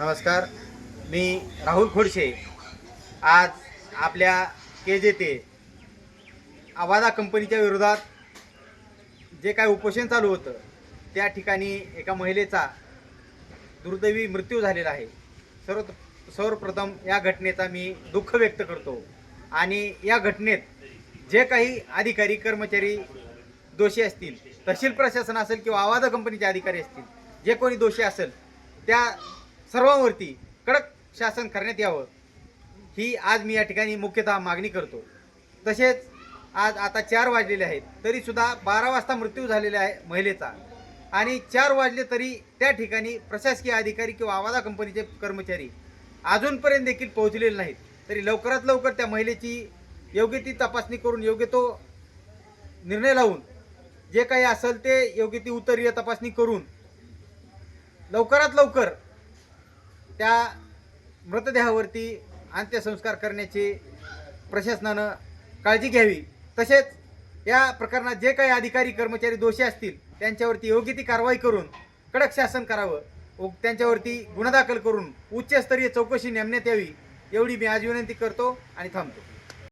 नमस्कार. मी राहुल खोडशे. आज आपल्या के जे ते आवाजा कंपनीच्या विरोधात जे काय उपोषण चालू होतं त्या ठिकाणी एका महिलेचा दुर्दैवी मृत्यू झालेला आहे. सर्व सर्वप्रथम या घटनेचा मी दुःख व्यक्त करतो. आणि या घटनेत जे काही अधिकारी कर्मचारी दोषी असतील तहसील प्रशासन असेल किंवा आवाजा कंपनीचे अधिकारी असतील जे कोणी दोषी असेल त्या सर्वांवरती कडक शासन करण्यात यावं. ही आज मी या ठिकाणी मुख्यतः मागणी करतो. तसेच आज आता चार वाजलेले आहेत तरीसुद्धा बारा वाजता मृत्यू झालेला आहे महिलेचा. आणि चार वाजले तरी त्या ठिकाणी प्रशासकीय अधिकारी किंवा आवाजा कंपनीचे कर्मचारी अजूनपर्यंत देखील पोहोचलेले नाहीत. तरी लवकरात लवकर त्या महिलेची योग्य ती तपासणी करून योग्य तो निर्णय लावून जे काही असेल ते योग्य ती उत्तरीय तपासणी करून लवकरात लवकर त्या मृतदेहावरती अंत्यसंस्कार करण्याची प्रशासनानं काळजी घ्यावी. तसेच या प्रकरणात जे काही अधिकारी कर्मचारी दोषी असतील त्यांच्यावरती योग्य ती कारवाई करून कडक शासन करावं. त्यांच्यावरती गुन्हा दाखल करून उच्चस्तरीय चौकशी नेमण्यात यावी एवढी मी आज विनंती करतो आणि थांबतो.